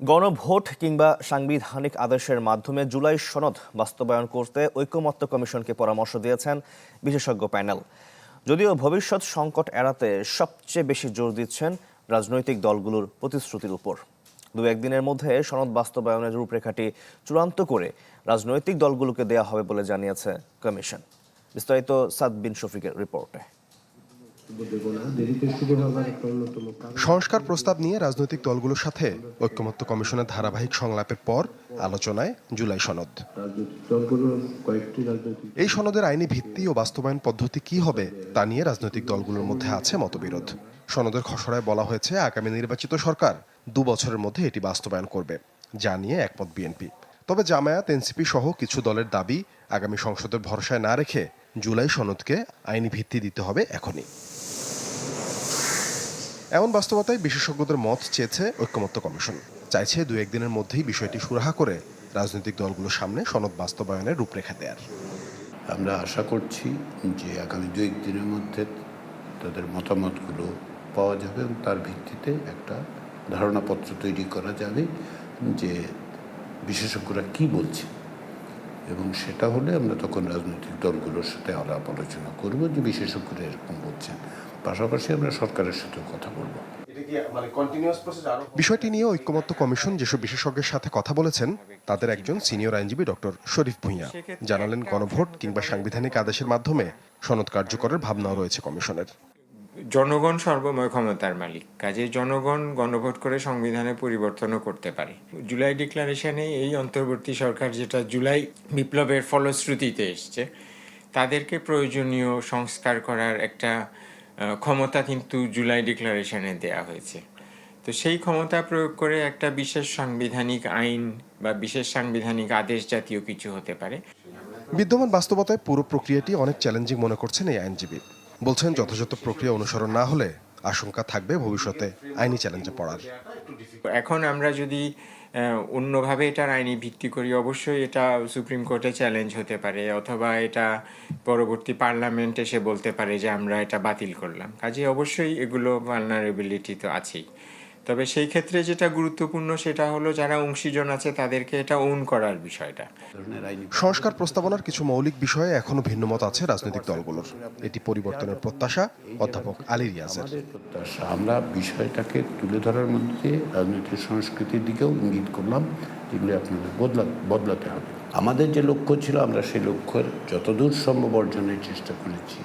গণভোট কিংবা সাংবিধানিক আদেশের মাধ্যমে জুলাই সনদ বাস্তবায়ন করতে ঐকমত্য কমিশনকে পরামর্শ দিয়েছেন বিশেষজ্ঞ প্যানেল। যদিও ভবিষ্যৎ সংকট এড়াতে সবচেয়ে বেশি জোর দিচ্ছেন রাজনৈতিক দলগুলোর প্রতিশ্রুতির উপর। দু একদিনের মধ্যে সনদ বাস্তবায়নের রূপরেখাটি চূড়ান্ত করে রাজনৈতিক দলগুলোকে দেয়া হবে বলে জানিয়েছে কমিশন। বিস্তারিত সাদ বিন শফিকের রিপোর্টে। সংস্কার প্রস্তাব নিয়ে রাজনৈতিক দলগুলোর সাথে ঐক্যমত্য কমিশনের ধারাবাহিক সংলাপের পর আলোচনায় জুলাই সনদ। এই সনদের আইনি ভিত্তি ও বাস্তবায়ন পদ্ধতি কি হবে তা নিয়ে রাজনৈতিক দলগুলোর মধ্যে আছে মতবিরোধ। সনদের খসড়ায় বলা হয়েছে, আগামী নির্বাচিত সরকার দু বছরের মধ্যে এটি বাস্তবায়ন করবে, যা নিয়ে একমত বিএনপি। তবে জামায়াত, এনসিপি সহ কিছু দলের দাবি আগামী সংসদের ভরসায় না রেখে জুলাই সনদকে আইনি ভিত্তি দিতে হবে এখনই। এমন বাস্তবতায় বিশেষজ্ঞদের মত চেয়েছে ঐক্যমত্য কমিশন। চাইছে দু একদিনের মধ্যেই বিষয়টি সুরাহা করে রাজনৈতিক দলগুলোর সামনে সনদ বাস্তবায়নের রূপরেখা দেয়ার। আমরা আশা করছি যে আগামী দু একদিনের মধ্যে তাদের মতামতগুলো পাওয়া যাবে এবং তার ভিত্তিতে একটা ধারণাপত্র তৈরি করা যাবে যে বিশেষজ্ঞরা কি বলছে। এবং সেটা হলে আমরা তখন রাজনৈতিক দলগুলোর সাথে আলাপ আলোচনা করব যে বিশেষজ্ঞরা এরকম বলছেন। পাশাপাশি আমরা সরকারের সাথেও কথা বলব। বিষয়টি নিয়ে ঐক্যমত্য কমিশন যেসব বিশেষজ্ঞের সাথে কথা বলেছেন তাদের একজন সিনিয়র আইনজীবী ডক্টর শরীফ ভূঁইয়া। জানালেন গণভোট কিংবা সাংবিধানিক আদেশের মাধ্যমে সনদ কার্যকরের ভাবনাও রয়েছে কমিশনের। জনগণ সর্বময় ক্ষমতার মালিক। কাজে জনগণ গণভোট করে সংবিধানে পরিবর্তনও করতে পারে। জুলাই ডিক্লারেশনে এই অন্তর্বর্তী সরকার যেটা জুলাই বিপ্লবের ফলশ্রুতিতে এসছে, তাদেরকে প্রয়োজনীয় সংস্কার করার একটা ক্ষমতা কিন্তু জুলাই ডিক্লারেশনে দেয়া হয়েছে। তো সেই ক্ষমতা প্রয়োগ করে একটা বিশেষ সাংবিধানিক আইন বা বিশেষ সাংবিধানিক আদেশ জাতীয় কিছু হতে পারে। বিদ্যমান বাস্তবতায় পুরো প্রক্রিয়াটি অনেক চ্যালেঞ্জিং মনে করছেন এই আইনজীবী। বলছেন, যথাযথ প্রক্রিয়া অনুসরণ না হলে আশঙ্কা থাকবে ভবিষ্যতে আইনি চ্যালেঞ্জে পড়ার। এখন আমরা যদি অন্যভাবে এটার আইনি ভিত্তি করি, অবশ্যই এটা সুপ্রিম কোর্টে চ্যালেঞ্জ হতে পারে, অথবা এটা পরবর্তী পার্লামেন্ট এসে বলতে পারে যে আমরা এটা বাতিল করলাম। কাজে অবশ্যই এগুলো ভালনারেবিলিটি তো আছেই। তবে সেই ক্ষেত্রে যেটা গুরুত্বপূর্ণ সেটা হলো যারা অংশীজন আছে তাদেরকে এটা ওন করার বিষয়টা। সংস্কার প্রস্তাবনার কিছু মৌলিক বিষয়ে এখনও ভিন্নমত আছে রাজনৈতিক দলগুলোর। এটি পরিবর্তনের প্রত্যাশা অধ্যাপক আলী রিয়াজের। প্রত্যাশা আমরা বিষয়টাকে তুলে ধরার মধ্যে রাজনৈতিক সংস্কৃতির দিকেও ইঙ্গিত করলাম যেগুলি আপনাদের বদলা বদলাতে হবে। আমাদের যে লক্ষ্য ছিল আমরা সেই লক্ষ্যের যতদূর সম্ভব অর্জনের চেষ্টা করেছি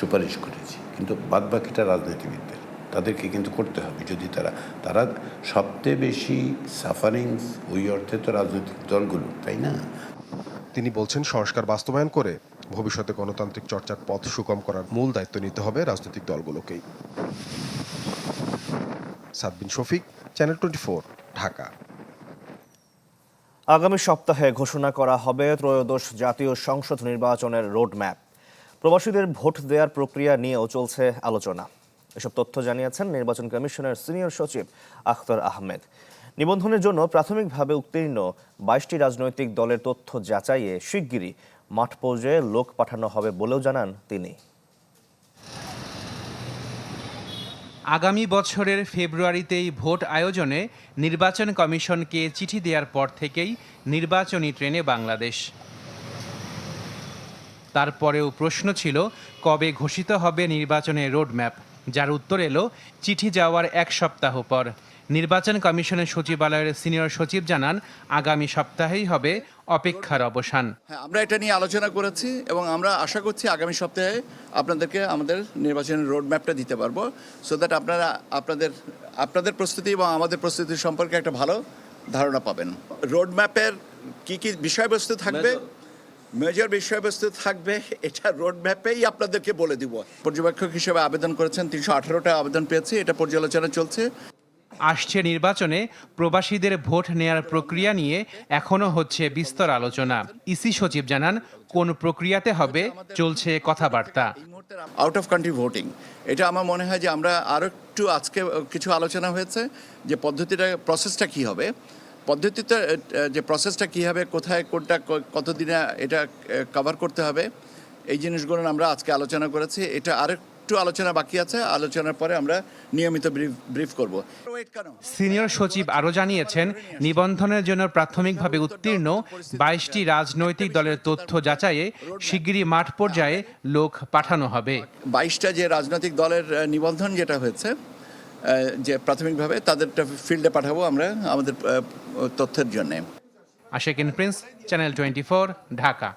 সুপারিশ করেছি। কিন্তু বাদবাকিটা রাজনীতিবিদদের। তাদেরকে কিন্তু করতে হবে। যদি তারা তারা সবচেয়ে বেশি সাফারিংস ওই অর্থে তো রাজনৈতিক দলগুলো তাই না? তিনি বলছেন সংস্কার বাস্তবায়ন করে ভবিষ্যতে গণতান্ত্রিক চর্চার পথ সুগম করার মূল দায়িত্ব নিতে হবে রাজনৈতিক দলগুলোকেই। Sadbin Shafiq channel twenty Dhaka. আগামী সপ্তাহে ঘোষণা করা হবে ত্রয়োদশ জাতীয় সংসদ নির্বাচনের রোডম্যাপ। প্রবাসীদের ভোট দেওয়ার প্রক্রিয়া নিয়েও চলছে আলোচনা। এসব তথ্য জানিয়েছেন নির্বাচন কমিশনের সিনিয়র সচিব আখতার আহমেদ। নিবন্ধনের জন্য প্রাথমিকভাবে উত্তীর্ণ বাইশটি রাজনৈতিক দলের তথ্য যাচাইয়ে শিগগিরই মাঠ পর্যায়ে লোক পাঠানো হবে বলেও জানান তিনি। আগামী বছরের ফেব্রুয়ারিতেই ভোট আয়োজনে নির্বাচন কমিশনকে চিঠি দেওয়ার পর থেকেই নির্বাচনী ট্রেনে বাংলাদেশ। তারপরেও প্রশ্ন ছিল, কবে ঘোষিত হবে নির্বাচনের রোডম্যাপ? যার উত্তর এলো চিঠি যাওয়ার এক সপ্তাহ পর। নির্বাচন কমিশনের সচিবালয়ের সিনিয়র সচিব জানান আগামী সপ্তাহেই হবে অপেক্ষার অবসান। হ্যাঁ আমরা এটা নিয়ে আলোচনা করেছি এবং আমরা আশা করছি আগামী সপ্তাহে আপনাদেরকে আমাদের নির্বাচনের রোড ম্যাপটা দিতে পারব। সো দ্যাট আপনারা আপনাদের আপনাদের প্রস্তুতি এবং আমাদের প্রস্তুতি সম্পর্কে একটা ভালো ধারণা পাবেন। রোড ম্যাপের কী কী বিষয়বস্তু থাকবে? মেজর বিষয়বস্তু থাকবে এটা রোড ম্যাপেই আপনাদেরকে বলে দিব। পর্যবেক্ষক হিসেবে আবেদন করেছেন তিনশো আঠারোটা আবেদন পেয়েছি এটা পর্যালোচনা চলছে। আসছে নির্বাচনে প্রবাসীদের ভোট নেয়ার প্রক্রিয়া নিয়ে এখনও হচ্ছে বিস্তর আলোচনা। ইসি সচিব জানান কোন প্রক্রিয়াতে হবে চলছে কথাবার্তা। আউট অফ কান্ট্রি ভোটিং এটা আমার মনে হয় যে আমরা আরও একটু আজকে কিছু আলোচনা হয়েছে যে পদ্ধতিটা প্রসেসটা কি হবে। পদ্ধতিতে যে প্রসেসটা কী হবে কোথায় কোনটা কতদিনে এটা কভার করতে হবে এই জিনিসগুলো আমরা আজকে আলোচনা করেছি। এটা আরও একটু আলোচনা বাকি আছে আলোচনার পরে আমরা নিয়মিত ব্রিফ করব। সিনিয়র সচিব আরও জানিয়েছেন নিবন্ধনের জন্য প্রাথমিকভাবে উত্তীর্ণ বাইশটি রাজনৈতিক দলের তথ্য যাচাইয়ে শিগগিরই মাঠ পর্যায়ে লোক পাঠানো হবে। বাইশটা যে রাজনৈতিক দলের নিবন্ধন যেটা হয়েছে যে প্রাথমিকভাবে তাদেরটা ফিল্ডে পাঠাবো আমরা আমাদের তথ্যের জন্যে। Ashekin Prince channel twenty Dhaka.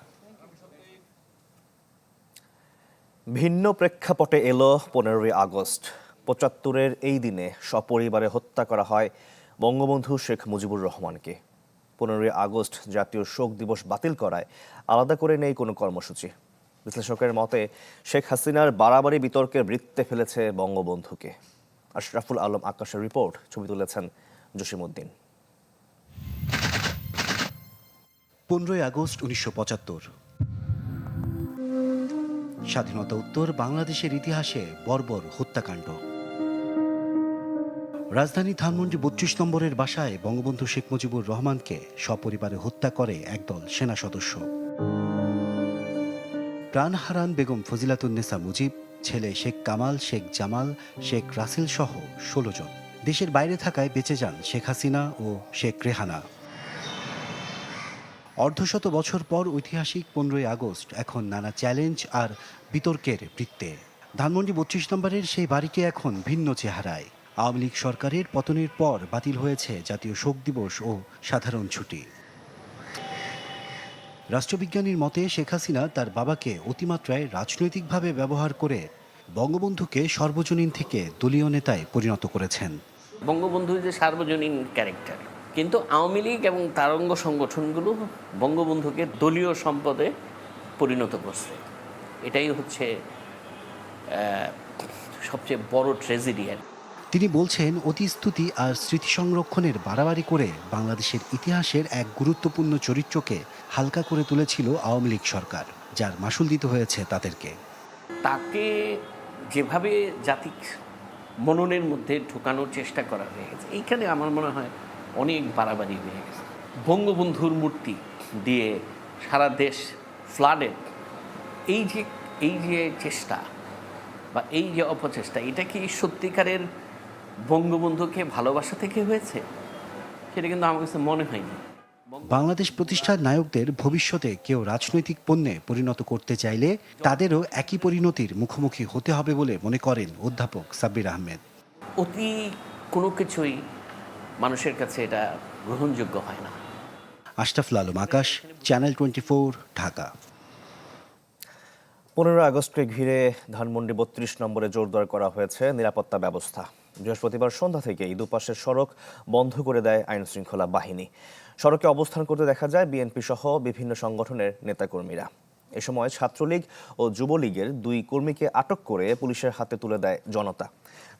ভিন্ন প্রেক্ষাপটে এলো পনেরোই আগস্ট। পঁচাত্তরের এই দিনে সপরিবারে হত্যা করা হয় বঙ্গবন্ধু শেখ মুজিবুর রহমানকে। পনেরোই আগস্ট জাতীয় শোক দিবস বাতিল করায় আলাদা করে নেই কোনো কর্মসূচি। বিশ্লেষকের মতে শেখ হাসিনার বাড়াবাড়ি বিতর্কের বৃত্তে ফেলেছে বঙ্গবন্ধুকে। আশরাফুল আলম আকাশের রিপোর্ট ছবি তুলেছেন জসিমউদ্দিন। পনেরোই আগস্ট উনিশশো পঁচাত্তর। স্বাধীনতা উত্তর বাংলাদেশের ইতিহাসে বর্বর হত্যাকাণ্ড। রাজধানী ধানমন্ডি বত্রিশ নম্বরের বাসায় বঙ্গবন্ধু শেখ মুজিবুর রহমানকে সপরিবারে হত্যা করে একদল সেনা সদস্য। প্রাণ হারান বেগম ফজিলাতুন্নেসা মুজিব, ছেলে শেখ কামাল, শেখ জামাল, শেখ রাসেল সহ ষোলো জন। দেশের বাইরে থাকায় বেঁচে যান শেখ হাসিনা ও শেখ রেহানা। অর্ধশত বছর পর ঐতিহাসিক পনেরোই আগস্ট এখন নানা চ্যালেঞ্জ আর বিতর্কের বৃত্তে। ধানমন্ডি বত্রিশ নম্বরের সেই বাড়িটি এখন ভিন্ন চেহারায়। আওয়ামী লীগ সরকারের পতনের পর বাতিল হয়েছে জাতীয় শোক দিবস ও সাধারণ ছুটি। রাষ্ট্রবিজ্ঞানীর মতে শেখ হাসিনা তার বাবাকে অতিমাত্রায় রাজনৈতিকভাবে ব্যবহার করে বঙ্গবন্ধুকে সর্বজনীন থেকে দলীয় নেতায় পরিণত করেছেন। বঙ্গবন্ধু যে সার্বজনীন ক্যারেক্টার কিন্তু আওয়ামী লীগ এবং তারঙ্গ সংগঠনগুলো বঙ্গবন্ধুকে দলীয় সম্পদে পরিণত করছে। এটাই হচ্ছে সবচেয়ে বড় ট্রেজেডি আর তিনি বলছেন অতিস্তুতি আর স্মৃতি সংরক্ষণের বাড়াবাড়ি করে বাংলাদেশের ইতিহাসের এক গুরুত্বপূর্ণ চরিত্রকে হালকা করে তুলেছিল আওয়ামী লীগ সরকার যার মাসুল দিতে হয়েছে তাদেরকে। তাকে যেভাবে জাতিক মননের মধ্যে ঢোকানোর চেষ্টা করা হয়ে গেছে এইখানে আমার মনে হয় অনেক বাড়াবাড়ি হয়ে গেছে। বঙ্গবন্ধুর মূর্তি দিয়ে সারা দেশ ফ্লাডেড এই যে এই যে চেষ্টা বা এই যে অপচেষ্টা এটা কি সত্যিকারের বঙ্গবন্ধুকে ভালোবাসা থেকে হয়েছে? সেটা কিন্তু আমার কাছে মনে হয়নি। বাংলাদেশ প্রতিষ্ঠার নায়কদের ভবিষ্যতে কেউ রাজনৈতিক পণ্যে পরিণত করতে চাইলে তাদেরও একই পরিণতির মুখোমুখি হতে হবে বলে মনে করেন অধ্যাপক সাব্বির আহমেদ। অতি কোনো কিছুই মানুষের কাছে এটা গ্রহণযোগ্য হয় না। Ashraful Alam Akash channel twenty Dhaka. পনেরো আগস্টকে ঘিরে ধানমন্ডি বত্রিশ নম্বরে জোরদার করা হয়েছে নিরাপত্তা ব্যবস্থা। বৃহস্পতিবার সন্ধ্যা থেকেই দুপাশের সড়ক বন্ধ করে দেয় আইন শৃঙ্খলা বাহিনী। সড়কে অবস্থান করতে দেখা যায় বিএনপি সহ বিভিন্ন সংগঠনের নেতাকর্মীরা। এ সময় ছাত্রলীগ ও যুবলীগের দুই কর্মীকে আটক করে পুলিশের হাতে তুলে দেয় জনতা।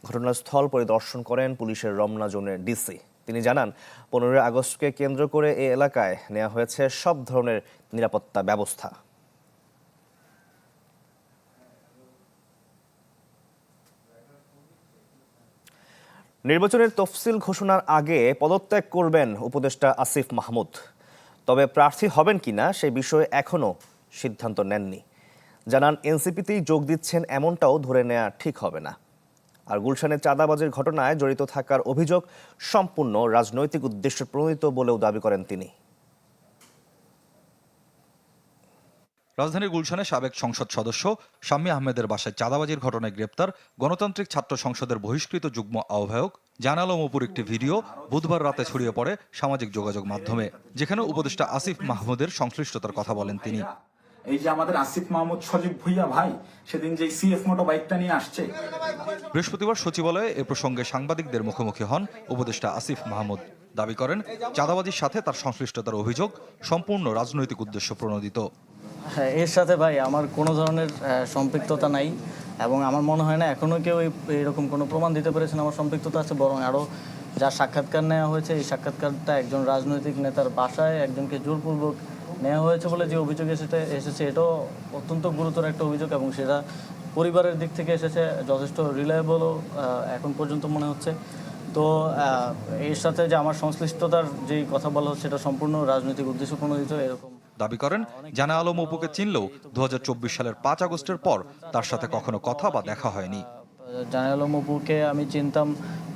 ঘটনাস্থল পরিদর্শন করেন পুলিশের রমনা জোনের ডিসি। তিনি জানান, পনেরোই আগস্টকে কেন্দ্র করে এ এলাকায় নেওয়া হয়েছে সব ধরনের নিরাপত্তা ব্যবস্থা। নির্বাচনের তফসিল ঘোষণার আগে পদত্যাগ করবেন উপদেষ্টা আসিফ মাহমুদ। তবে প্রার্থী হবেন কিনা সে বিষয়ে এখনও সিদ্ধান্ত নেননি। জানান, এনসিপিতেই যোগ দিচ্ছেন এমনটাও ধরে নেওয়া ঠিক হবে না। আর গুলশানের চাঁদাবাজের ঘটনায় জড়িত থাকার অভিযোগ সম্পূর্ণ রাজনৈতিক উদ্দেশ্যে প্রণীত বলেও দাবি করেন তিনি। রাজধানীর গুলশানে সাবেক সংসদ সদস্য শাম্মী আহমেদের বাসায় চাঁদাবাজির ঘটনায় গ্রেপ্তার গণতান্ত্রিক ছাত্র সংসদের বহিষ্কৃত যুগ্ম আহ্বায়ক। জান আলম অপুর একটি ভিডিও, বুধবার রাতে ছড়িয়ে পড়ে সামাজিক যোগাযোগ মাধ্যমে, যেখানে উপদেষ্টা আসিফ মাহমুদের সংশ্লিষ্টতার কথা বলেন তিনি। এই যে আমাদের আসিফ মাহমুদ সজীব ভুইয়া ভাই সেদিন যে সিএফ মোটো বাইকটা নিয়ে আসছে। বৃহস্পতিবার সচিবালয়ে এ প্রসঙ্গে সাংবাদিকদের মুখোমুখি হন উপদেষ্টা আসিফ মাহমুদ। দাবি করেন চাঁদাবাজির সাথে তার সংশ্লিষ্টতার অভিযোগ সম্পূর্ণ রাজনৈতিক উদ্দেশ্য প্রণোদিত। হ্যাঁ এর সাথে ভাই আমার কোনো ধরনের সম্পৃক্ততা নাই এবং আমার মনে হয় না এখনও কেউ এই- এরকম কোনো প্রমাণ দিতে পেরেছেন আমার সম্পৃক্ততা আছে বরং আরও যার সাক্ষাৎকার নেওয়া হয়েছে এই সাক্ষাৎকারটা একজন রাজনৈতিক নেতার বাসায় একজনকে জোরপূর্বক নেওয়া হয়েছে বলে যে অভিযোগ এসেছে এসেছে এটাও অত্যন্ত গুরুতর একটা অভিযোগ এবং সেটা পরিবারের দিক থেকে এসেছে যথেষ্ট রিলায়েবলও এখন পর্যন্ত মনে হচ্ছে। তো এর সাথে যে আমার সংশ্লিষ্টতার যেই কথা বলা হচ্ছে সেটা সম্পূর্ণ রাজনৈতিক উদ্দেশ্য প্রণোদিত এরকম দাবি করেন জানা আলম অপুকে চিনলেও দুই হাজার চব্বিশ সালের পাঁচ আগস্টের পর তার সাথে কখনো কথা বা দেখা হয়নি। জানাল মপুকে আমি চিনতাম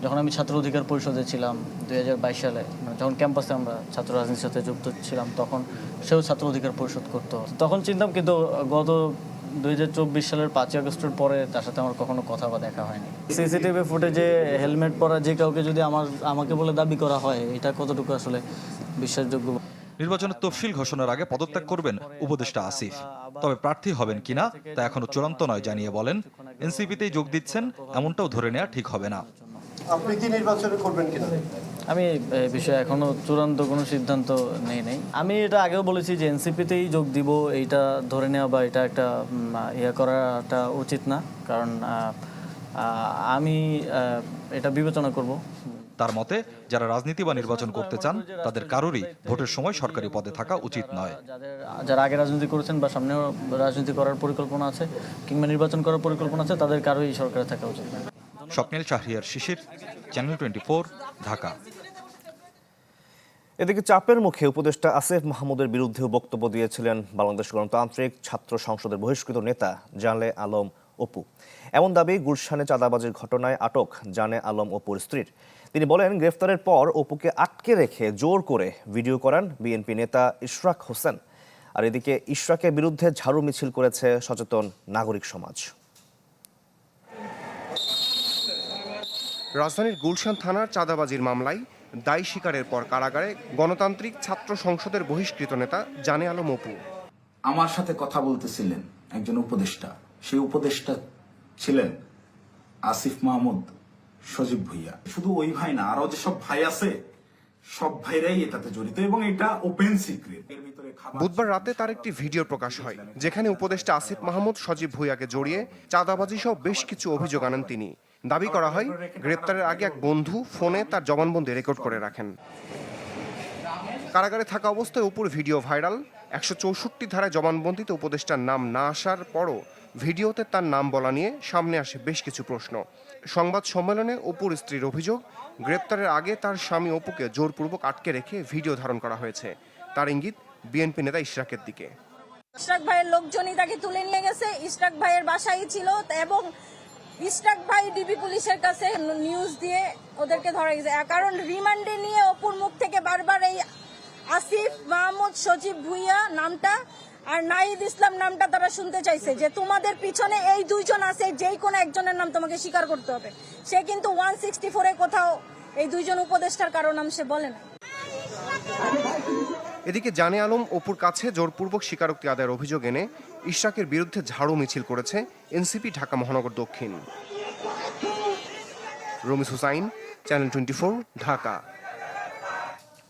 যখন আমি ছাত্র অধিকার পরিষদে ছিলাম দুই হাজার বাইশ সালে মানে যখন ক্যাম্পাসে আমরা ছাত্র রাজনীতির সাথে যুক্ত ছিলাম তখন সেও ছাত্র অধিকার পরিষদ করতো। তখন চিনতাম কিন্তু গত দুই সালের পাঁচই আগস্টের পরে তার সাথে আমার কখনো কথা বা দেখা হয়নি। সিসিটিভি ফুটেজে হেলমেট পরা যে কাউকে যদি আমার আমাকে বলে দাবি করা হয় এটা কতটুকু আসলে বিশ্বাসযোগ্য? নির্বাচনের তফসিল ঘোষণার আগে পদত্যাগ করবেন উপদেষ্টা আসিফ। তবে প্রার্থী হবেন কিনা তা এখনও চূড়ান্ত নয় জানিয়ে বলেন। এনসিপিতেই যোগ দিচ্ছেন এমনটাও ধরে নেওয়া ঠিক হবে না। আপনি কি নির্বাচনে করবেন কিনা? আমি এই বিষয়ে এখনও চূড়ান্ত কোনো সিদ্ধান্ত নেই নাই। আমি এটা আগেও বলেছি যে এনসিপিতেই যোগ দিব এইটা ধরে নেওয়া বা এটা একটা ইয়ে করাটা উচিত না। কারণ আমি এটা বিবেচনা করব। তার মতে যারা রাজনীতি বা নির্বাচন করতে চান তাদের কারোরই ভোটের সময় সরকারি পদে থাকা উচিত নয়। যাদের যারা আগে রাজনীতি করেছেন বা সামনেও রাজনীতি করার পরিকল্পনা আছে কিংবা নির্বাচন করার পরিকল্পনা আছে তাদের কারোই সরকারে থাকা উচিত না। Swapnil Shahriar Shishir channel twenty Dhaka. এদিকে চাপের মুখে উপদেষ্টা আসেফ মাহমুদের বিরুদ্ধেও বক্তব্য দিয়েছিলেন বাংলাদেশ গণতান্ত্রিক ছাত্র সংসদের বহিষ্কৃত নেতা জালে আলম অপু। এমন দাবি গুলশানে চাঁদাবাজির ঘটনায় আটক জানে আলম অপুর স্ত্রীর। তিনি বলেন গ্রেফতারের পর অপুকে আটকে রেখে জোর করে ভিডিও করান বিএনপি নেতা ইশরাক হোসেন। আর এদিকে ইশরাকের বিরুদ্ধে ঝাড়ু মিছিল করেছে সচেতন নাগরিক সমাজ। রাজধানীর গুলশান থানার চাঁদাবাজির মামলায় দায় স্বীকারের পর কারাগারে গণতান্ত্রিক ছাত্র সংসদের বহিষ্কৃত নেতা জানে আলম অপু। আমার সাথে কথা বলতেছিলেন একজন উপদেষ্টা। সেই উপদেষ্টা ছিলেন আসিফ মাহমুদ সজীব ভুইয়া। শুধু ওই ভাই না আরও যেসব ভাই আছে, সব ভাইরাই এটাতে জড়িত এবং এটা ওপেন সিক্রেট বুধবার রাতে তার একটি ভিডিও প্রকাশ হয়, যেখানে উপদেষ্টা আসিফ মাহমুদ, সজীব ভুইয়াকে জড়িয়ে চাঁদাবাজি সহ বেশ কিছু অভিযোগ আনেন তিনি। দাবি করা হয়, গ্রেপ্তারের আগে এক বন্ধু ফোনে তার জবানবন্দি রেকর্ড করে রাখেন। কারাগারে থাকা অবস্থায় উপর ভিডিও ভাইরাল, একশো চৌষট্টি ধারায় জবানবন্দিতে উপদেষ্টার নাম না আসার পরও ভিডিওতে তার নাম বলা নিয়ে সামনে আসে বেশ কিছু প্রশ্ন। সংবাদ সম্মেলনে অপুর স্ত্রীর অভিযোগ, গ্রেপ্তারের আগে তার স্বামী অপুকে জোরপূর্বক আটকে রেখে ভিডিও ধারণ করা হয়েছে। তার ইঙ্গিত বিএনপি নেতা ইশরাকের দিকে। ইশরাক ভাইয়ের লোকজনই তাকে তুলে নিয়ে গেছে। ইশরাক ভাইয়ের বাসায় ছিল এবং ইশরাক ভাই ডিবি পুলিশের কাছে নিউজ দিয়ে ওদেরকে ধরা গেছে। কারণ রিমান্ডে নিয়ে অপুর মুখ থেকে বারবার এই আসিফ মাহমুদ সজীব ভুইয়া নামটা আর নাহিদ ইসলাম নামটা তারা শুনতে চাইছে যে তোমাদের পিছনে এই দুইজন আছে যেই কোনো একজনের নাম তোমাকে স্বীকার করতে হবে। সে কিন্তু ওয়ান সিক্সটি ফোরে কোথাও এই দুইজন উপদেষ্টার কারও নাম সে বলে না। এদিকে জানে আলম অপুর কাছে জোরপূর্বক স্বীকারোক্তি আদায়ের অভিযোগ এনে ইশরাকের বিরুদ্ধে ঝাড়ু মিছিল করেছে এনসিপি ঢাকা মহানগর দক্ষিণ। Ramis Hussain, channel twenty Dhaka.